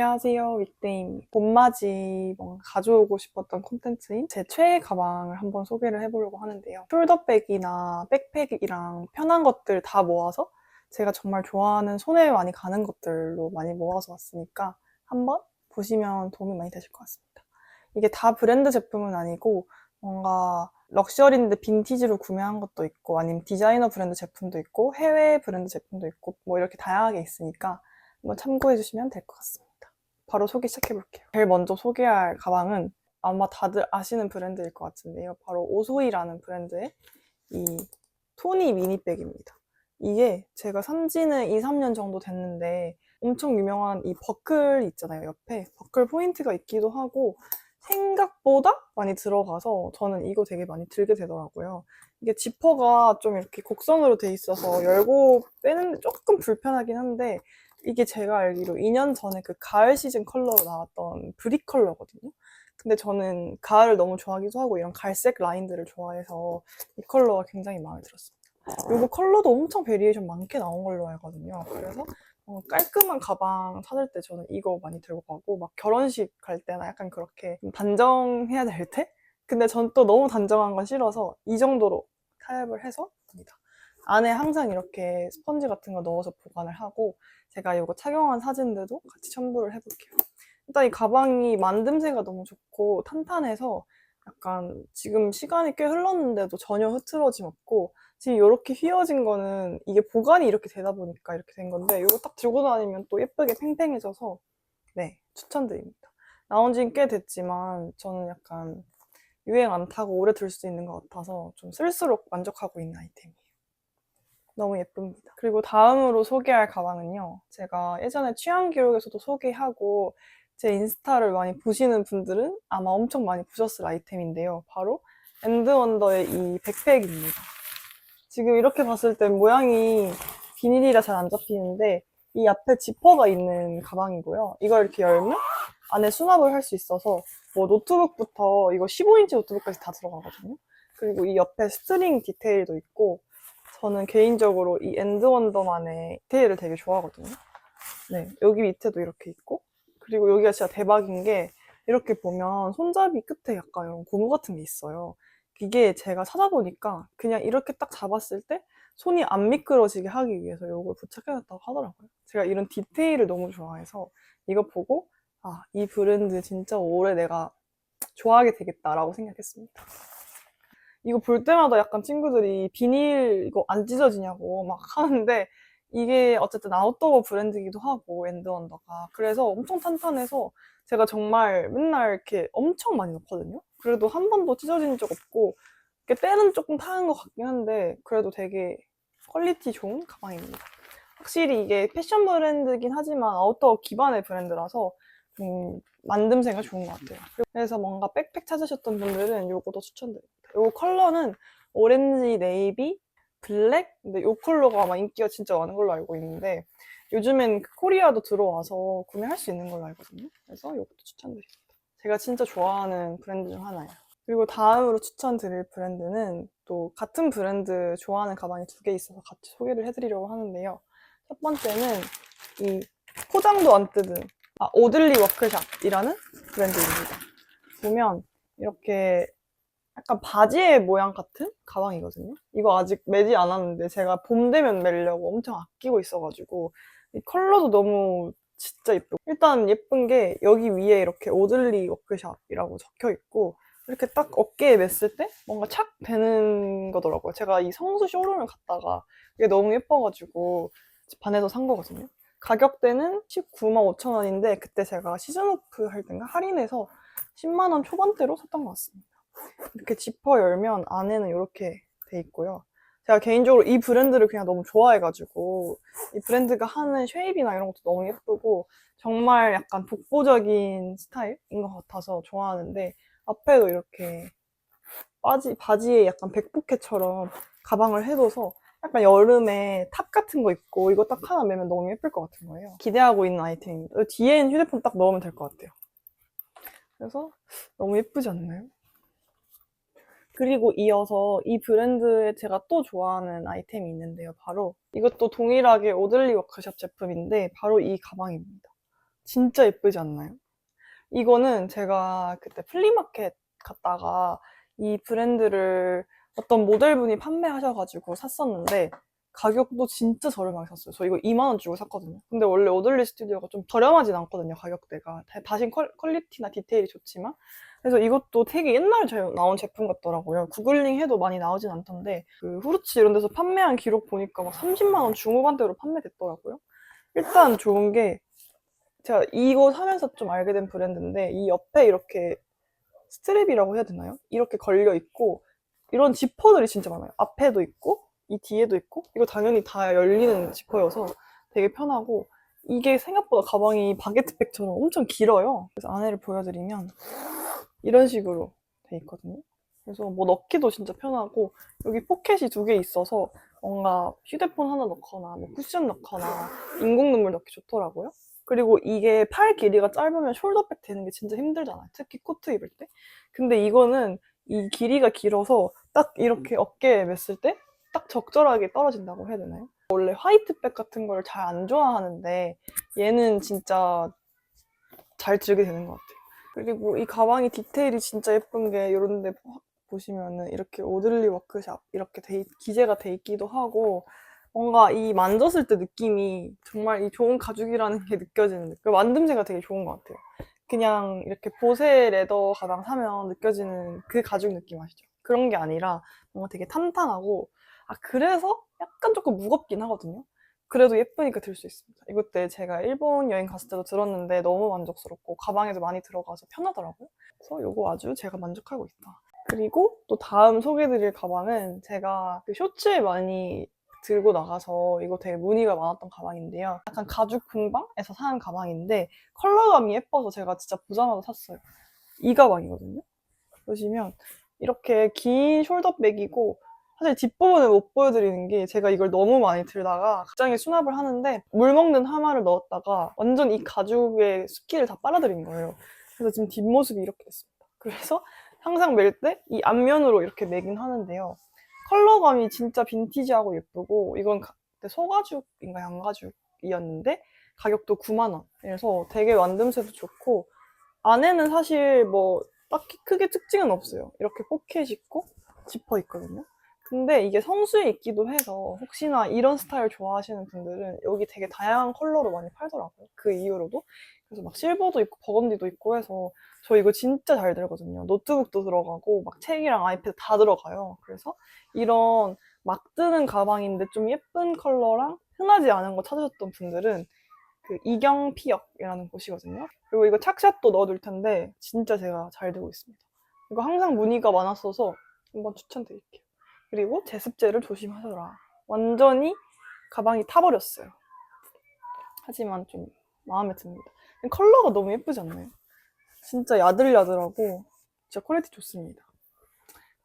안녕하세요. 윗데임. 봄맞이 뭔가 가져오고 싶었던 콘텐츠인 제 최애 가방을 한번 소개를 해보려고 하는데요. 숄더백이나 백팩이랑 편한 것들 다 모아서 제가 정말 좋아하는 손에 많이 가는 것들로 많이 모아서 왔으니까 한번 보시면 도움이 많이 되실 것 같습니다. 이게 다 브랜드 제품은 아니고 뭔가 럭셔리인데 빈티지로 구매한 것도 있고 아니면 디자이너 브랜드 제품도 있고 해외 브랜드 제품도 있고 뭐 이렇게 다양하게 있으니까 한번 참고해 주시면 될 것 같습니다. 바로 소개 시작해 볼게요. 제일 먼저 소개할 가방은 아마 다들 아시는 브랜드일 것 같은데요. 바로 오소이라는 브랜드의 이 토니 미니백입니다. 이게 제가 산 지는 2, 3년 정도 됐는데 엄청 유명한 이 버클 있잖아요. 옆에 버클 포인트가 있기도 하고 생각보다 많이 들어가서 저는 이거 되게 많이 들게 되더라고요. 이게 지퍼가 좀 이렇게 곡선으로 돼 있어서 열고 빼는데 조금 불편하긴 한데 이게 제가 알기로 2년 전에 그 가을 시즌 컬러로 나왔던 브릭 컬러거든요. 근데 저는 가을을 너무 좋아하기도 하고 이런 갈색 라인들을 좋아해서 이 컬러가 굉장히 마음에 들었습니다. 이거 컬러도 엄청 베리에이션 많게 나온 걸로 알거든요. 그래서 어, 깔끔한 가방 찾을 때 저는 이거 많이 들고 가고 막 결혼식 갈 때나 약간 그렇게 좀 단정해야 될 때? 근데 전 또 너무 단정한 건 싫어서 이 정도로 타협을 해서. 안에 항상 이렇게 스펀지 같은 거 넣어서 보관을 하고 제가 이거 착용한 사진들도 같이 첨부를 해볼게요. 일단 이 가방이 만듦새가 너무 좋고 탄탄해서 약간 지금 시간이 꽤 흘렀는데도 전혀 흐트러짐 없고 지금 이렇게 휘어진 거는 이게 보관이 이렇게 되다 보니까 이렇게 된 건데 이거 딱 들고 다니면 또 예쁘게 팽팽해져서 네 추천드립니다. 나온 지는 꽤 됐지만 저는 약간 유행 안 타고 오래 들수 있는 것 같아서 좀 쓸수록 만족하고 있는 아이템이에요. 너무 예쁩니다. 그리고 다음으로 소개할 가방은요. 제가 예전에 취향 기록에서도 소개하고 제 인스타를 많이 보시는 분들은 아마 엄청 많이 보셨을 아이템인데요. 바로 엔드원더의 이 백팩입니다. 지금 이렇게 봤을 땐 모양이 비닐이라 잘 안 잡히는데 이 앞에 지퍼가 있는 가방이고요. 이걸 이렇게 열면 안에 수납을 할 수 있어서 뭐 노트북부터 이거 15인치 노트북까지 다 들어가거든요. 그리고 이 옆에 스트링 디테일도 있고 저는 개인적으로 이 엔드원더만의 디테일을 되게 좋아하거든요. 네, 여기 밑에도 이렇게 있고 그리고 여기가 진짜 대박인 게 이렇게 보면 손잡이 끝에 약간 이런 고무 같은 게 있어요. 이게 제가 찾아보니까 그냥 이렇게 딱 잡았을 때 손이 안 미끄러지게 하기 위해서 이걸 부착해놨다고 하더라고요. 제가 이런 디테일을 너무 좋아해서 이거 보고 아, 이 브랜드 진짜 오래 내가 좋아하게 되겠다라고 생각했습니다. 이거 볼 때마다 약간 친구들이 비닐 이거 안 찢어지냐고 막 하는데 이게 어쨌든 아웃도어 브랜드이기도 하고 엔드원더가 그래서 엄청 탄탄해서 제가 정말 맨날 이렇게 엄청 많이 넣거든요. 그래도 한 번도 찢어진 적 없고 이렇게 때는 조금 타는 것 같긴 한데 그래도 되게 퀄리티 좋은 가방입니다. 확실히 이게 패션 브랜드긴 하지만 아웃도어 기반의 브랜드라서 좀 만듦새가 좋은 것 같아요. 그래서 뭔가 백팩 찾으셨던 분들은 이것도 추천드립니다. 이 컬러는 오렌지, 네이비, 블랙? 근데 이 컬러가 아마 인기가 진짜 많은 걸로 알고 있는데 요즘엔 그 코리아도 들어와서 구매할 수 있는 걸로 알거든요. 그래서 이것도 추천드립니다. 제가 진짜 좋아하는 브랜드 중 하나예요. 그리고 다음으로 추천드릴 브랜드는 또 같은 브랜드 좋아하는 가방이 두 개 있어서 같이 소개를 해드리려고 하는데요. 첫 번째는 이 포장도 안 뜯은 아, 오들리 워크샵이라는 브랜드입니다. 보면 이렇게 약간 바지의 모양 같은 가방이거든요. 이거 아직 매지 않았는데 제가 봄 되면 매려고 엄청 아끼고 있어가지고 이 컬러도 너무 진짜 예쁘고 일단 예쁜 게 여기 위에 이렇게 오들리 워크샵이라고 적혀 있고 이렇게 딱 어깨에 맸을 때 뭔가 착 되는 거더라고요. 제가 이 성수 쇼룸을 갔다가 이게 너무 예뻐가지고 반해서 산 거거든요. 가격대는 19만 5천 원인데 그때 제가 시즌 오프 할 때인가 할인해서 10만 원 초반대로 샀던 것 같습니다. 이렇게 지퍼 열면 안에는 이렇게 돼 있고요. 제가 개인적으로 이 브랜드를 그냥 너무 좋아해가지고 이 브랜드가 하는 쉐입이나 이런 것도 너무 예쁘고 정말 약간 독보적인 스타일인 것 같아서 좋아하는데 앞에도 이렇게 바지, 바지에 약간 백포켓처럼 가방을 해둬서 약간 여름에 탑 같은 거 입고 이거 딱 하나 매면 너무 예쁠 것 같은 거예요. 기대하고 있는 아이템입니다. 뒤에는 휴대폰 딱 넣으면 될 것 같아요. 그래서 너무 예쁘지 않나요? 그리고 이어서 이 브랜드에 제가 또 좋아하는 아이템이 있는데요. 바로 이것도 동일하게 오들리 워크샵 제품인데 바로 이 가방입니다. 진짜 예쁘지 않나요? 이거는 제가 그때 플리마켓 갔다가 이 브랜드를 어떤 모델분이 판매하셔가지고 샀었는데 가격도 진짜 저렴하게 샀어요. 저 이거 2만원 주고 샀거든요. 근데 원래 오들리 스튜디오가 좀 저렴하진 않거든요, 가격대가. 다- 다신 퀄- 퀄리티나 디테일이 좋지만. 그래서 이것도 되게 옛날에 제- 나온 제품 같더라고요. 구글링 해도 많이 나오진 않던데, 그 후르츠 이런 데서 판매한 기록 보니까 막 30만원 중후반대로 판매됐더라고요. 일단 좋은 게, 제가 이거 사면서 좀 알게 된 브랜드인데, 이 옆에 이렇게 스트랩이라고 해야 되나요? 이렇게 걸려 있고, 이런 지퍼들이 진짜 많아요. 앞에도 있고, 이 뒤에도 있고, 이거 당연히 다 열리는 지퍼여서 되게 편하고, 이게 생각보다 가방이 바게트백처럼 엄청 길어요. 그래서 안에를 보여드리면, 이런 식으로 돼 있거든요. 그래서 뭐 넣기도 진짜 편하고, 여기 포켓이 두 개 있어서 뭔가 휴대폰 하나 넣거나, 뭐 쿠션 넣거나, 인공 눈물 넣기 좋더라고요. 그리고 이게 팔 길이가 짧으면 숄더백 되는 게 진짜 힘들잖아요. 특히 코트 입을 때. 근데 이거는 이 길이가 길어서 딱 이렇게 어깨에 맸을 때 딱 적절하게 떨어진다고 해야 되나요? 원래 화이트백 같은 걸 잘 안 좋아하는데 얘는 진짜 잘 들게 되는 것 같아요. 그리고 이 가방이 디테일이 진짜 예쁜 게 이런 데 보- 보시면은 이렇게 오들리 워크샵 이렇게 돼 있- 기재가 돼 있기도 하고 뭔가 이 만졌을 때 느낌이 정말 이 좋은 가죽이라는 게 느껴지는 그 만듦새가 되게 좋은 것 같아요. 그냥 이렇게 보세 레더 가방 사면 느껴지는 그 가죽 느낌 아시죠? 그런 게 아니라 뭔가 되게 탄탄하고 아 그래서 약간 조금 무겁긴 하거든요. 그래도 예쁘니까 들 수 있습니다. 이것 때 제가 일본 여행 갔을 때도 들었는데 너무 만족스럽고 가방에도 많이 들어가서 편하더라고요. 그래서 이거 아주 제가 만족하고 있다. 그리고 또 다음 소개해드릴 가방은 제가 그 쇼츠에 많이 들고 나가서 이거 되게 문의가 많았던 가방인데요. 약간 가죽 공방에서 사는 가방인데 컬러감이 예뻐서 제가 진짜 보자마자 샀어요. 이 가방이거든요. 보시면 이렇게 긴 숄더백이고 사실 뒷부분을 못 보여드리는 게 제가 이걸 너무 많이 들다가 극장에 수납을 하는데 물 먹는 하마를 넣었다가 완전 이 가죽의 습기를 다 빨아들인 거예요. 그래서 지금 뒷모습이 이렇게 됐습니다. 그래서 항상 멜 때 이 앞면으로 이렇게 매긴 하는데요. 컬러감이 진짜 빈티지하고 예쁘고 이건 소가죽인가 양가죽이었는데 가격도 9만 원. 그래서 되게 만듦새도 좋고 안에는 사실 뭐 딱히 크게 특징은 없어요. 이렇게 포켓 있고 지퍼 있거든요. 근데 이게 성수에 있기도 해서 혹시나 이런 스타일 좋아하시는 분들은 여기 되게 다양한 컬러로 많이 팔더라고요. 그 이후로도. 그래서 막 실버도 있고 버건디도 있고 해서 저 이거 진짜 잘 들거든요. 노트북도 들어가고 막 책이랑 아이패드 다 들어가요. 그래서 이런 막 뜨는 가방인데 좀 예쁜 컬러랑 흔하지 않은 거 찾으셨던 분들은 그 이경 피역이라는 곳이거든요. 그리고 이거 착샷도 넣어둘 텐데 진짜 제가 잘 들고 있습니다. 이거 항상 문의가 많았어서 한번 추천드릴게요. 그리고 제습제를 조심하셔라. 완전히 가방이 타버렸어요. 하지만 좀 마음에 듭니다. 컬러가 너무 예쁘지 않나요? 진짜 야들야들하고 진짜 퀄리티 좋습니다.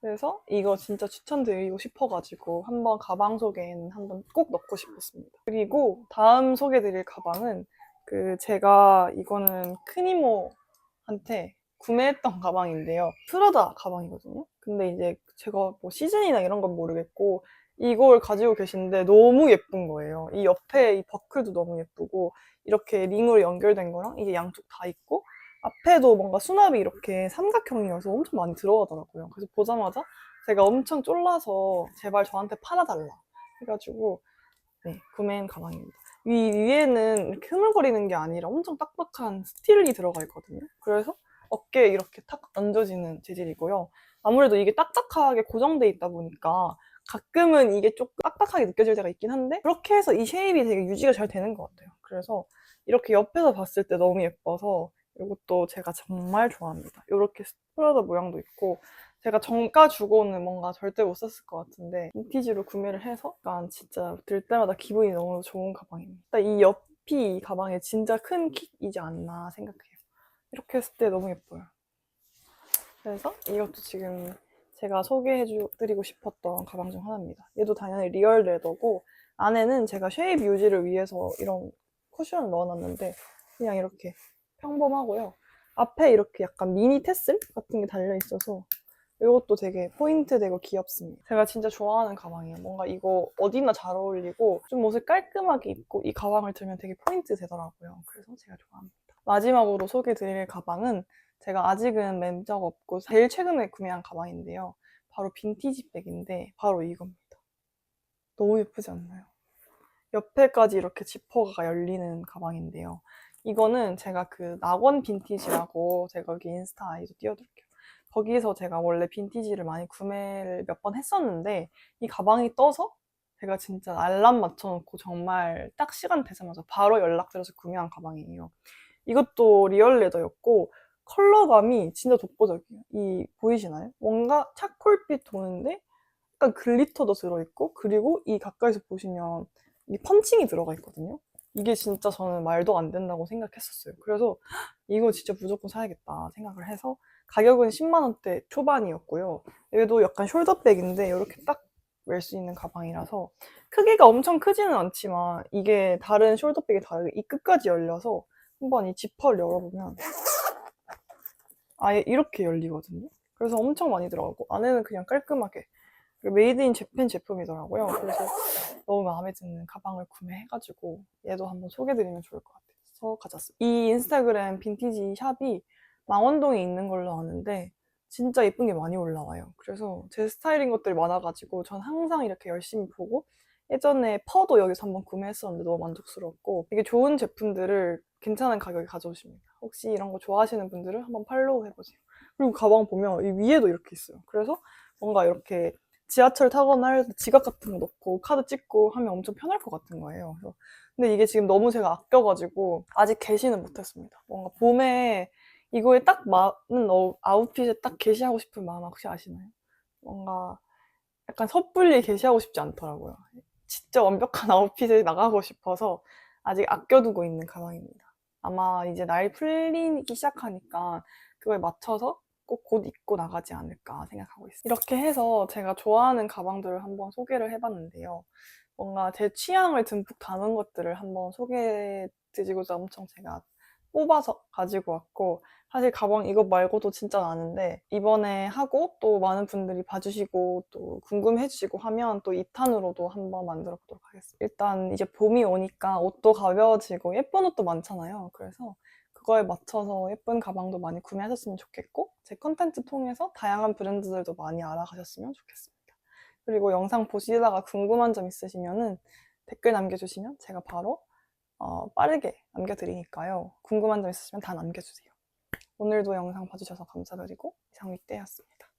그래서 이거 진짜 추천드리고 싶어가지고 한번 가방 소개에는 한번 꼭 넣고 싶었습니다. 그리고 다음 소개드릴 가방은 그 제가 이거는 크니모한테 구매했던 가방인데요. 프라다 가방이거든요. 근데 이제 제가 뭐 시즌이나 이런 건 모르겠고 이걸 가지고 계신데 너무 예쁜 거예요. 이 옆에 이 버클도 너무 예쁘고 이렇게 링으로 연결된 거랑 이게 양쪽 다 있고 앞에도 뭔가 수납이 이렇게 삼각형이어서 엄청 많이 들어가더라고요. 그래서 보자마자 제가 엄청 쫄라서 제발 저한테 팔아달라 해가지고 네, 구매한 가방입니다. 위, 위에는 이렇게 흐물거리는 게 아니라 엄청 딱딱한 스틸이 들어가 있거든요. 그래서 어깨에 이렇게 탁 얹어지는 재질이고요. 아무래도 이게 딱딱하게 고정돼 있다 보니까 가끔은 이게 조금 딱딱하게 느껴질 때가 있긴 한데 그렇게 해서 이 쉐입이 되게 유지가 잘 되는 것 같아요. 그래서 이렇게 옆에서 봤을 때 너무 예뻐서 이것도 제가 정말 좋아합니다. 이렇게 스프라다 모양도 있고 제가 정가 주고는 뭔가 절대 못 샀을 것 같은데 빈티지로 구매를 해서 약간 진짜 들 때마다 기분이 너무 좋은 가방입니다. 이 옆이 이 가방에 진짜 큰 킥이지 않나 생각해요. 이렇게 했을 때 너무 예뻐요. 그래서 이것도 지금 제가 소개해드리고 싶었던 가방 중 하나입니다. 얘도 당연히 리얼 레더고 안에는 제가 쉐입 유지를 위해서 이런 쿠션을 넣어놨는데 그냥 이렇게 평범하고요. 앞에 이렇게 약간 미니 테슬 같은 게 달려 있어서 이것도 되게 포인트 되고 귀엽습니다. 제가 진짜 좋아하는 가방이에요. 뭔가 이거 어디나 잘 어울리고 좀 옷을 깔끔하게 입고 이 가방을 들면 되게 포인트 되더라고요. 그래서 제가 좋아합니다. 마지막으로 소개드릴 가방은 제가 아직은 맨 적 없고 제일 최근에 구매한 가방인데요. 바로 빈티지 백인데 바로 이겁니다. 너무 예쁘지 않나요? 옆에까지 이렇게 지퍼가 열리는 가방인데요. 이거는 제가 그 낙원 빈티지라고 제가 여기 인스타 아이디 띄워드릴게요. 거기에서 제가 원래 빈티지를 많이 구매를 몇 번 했었는데 이 가방이 떠서 제가 진짜 알람 맞춰놓고 정말 딱 시간 되자마자 바로 연락드려서 구매한 가방이에요. 이것도 리얼 레더였고 컬러감이 진짜 독보적이에요. 이 보이시나요? 뭔가 차콜빛 도는데 약간 글리터도 들어있고 그리고 이 가까이서 보시면 이 펀칭이 들어가 있거든요. 이게 진짜 저는 말도 안 된다고 생각했었어요. 그래서 이거 진짜 무조건 사야겠다 생각을 해서 가격은 10만 원대 초반이었고요. 얘도 약간 숄더백인데 이렇게 딱 멜 수 있는 가방이라서 크기가 엄청 크지는 않지만 이게 다른 숄더백이 다르게 이 끝까지 열려서 한번 이 지퍼를 열어보면 아예 이렇게 열리거든요. 그래서 엄청 많이 들어가고 안에는 그냥 깔끔하게 메이드 인 재팬 제품이더라고요. 그래서 너무 마음에 드는 가방을 구매해가지고 얘도 한번 소개드리면 좋을 것 같아서 가졌어요. 이 인스타그램 빈티지 샵이 망원동에 있는 걸로 아는데 진짜 예쁜 게 많이 올라와요. 그래서 제 스타일인 것들이 많아가지고 전 항상 이렇게 열심히 보고 예전에 퍼도 여기서 한번 구매했었는데 너무 만족스러웠고 되게 좋은 제품들을 괜찮은 가격에 가져오십니다. 혹시 이런 거 좋아하시는 분들은 한번 팔로우 해보세요. 그리고 가방 보면 이 위에도 이렇게 있어요. 그래서 뭔가 이렇게 지하철 타거나 할 때 지갑 같은 거 넣고 카드 찍고 하면 엄청 편할 것 같은 거예요. 그래서 근데 이게 지금 너무 제가 아껴가지고 아직 개시는 못했습니다. 뭔가 봄에 이거에 딱 맞는 어- 아웃핏에 딱 게시하고 싶은 마음 혹시 아시나요? 뭔가 약간 섣불리 게시하고 싶지 않더라고요. 진짜 완벽한 아웃핏에 나가고 싶어서 아직 아껴두고 있는 가방입니다. 아마 이제 날 풀리기 시작하니까 그거에 맞춰서 꼭 곧 입고 나가지 않을까 생각하고 있어요. 이렇게 해서 제가 좋아하는 가방들을 한번 소개를 해봤는데요. 뭔가 제 취향을 듬뿍 담은 것들을 한번 소개해드리고자 엄청 제가 뽑아서 가지고 왔고 사실 가방 이것 말고도 진짜 많은데 이번에 하고 또 많은 분들이 봐주시고 또 궁금해 주시고 하면 또 2탄으로도 한번 만들어 보도록 하겠습니다. 일단 이제 봄이 오니까 옷도 가벼워지고 예쁜 옷도 많잖아요. 그래서 그거에 맞춰서 예쁜 가방도 많이 구매하셨으면 좋겠고 제 컨텐츠 통해서 다양한 브랜드들도 많이 알아가셨으면 좋겠습니다. 그리고 영상 보시다가 궁금한 점 있으시면은 댓글 남겨주시면 제가 바로 어, 빠르게 남겨드리니까요. 궁금한 점 있으시면 다 남겨주세요. 오늘도 영상 봐주셔서 감사드리고 이상 윗대였습니다.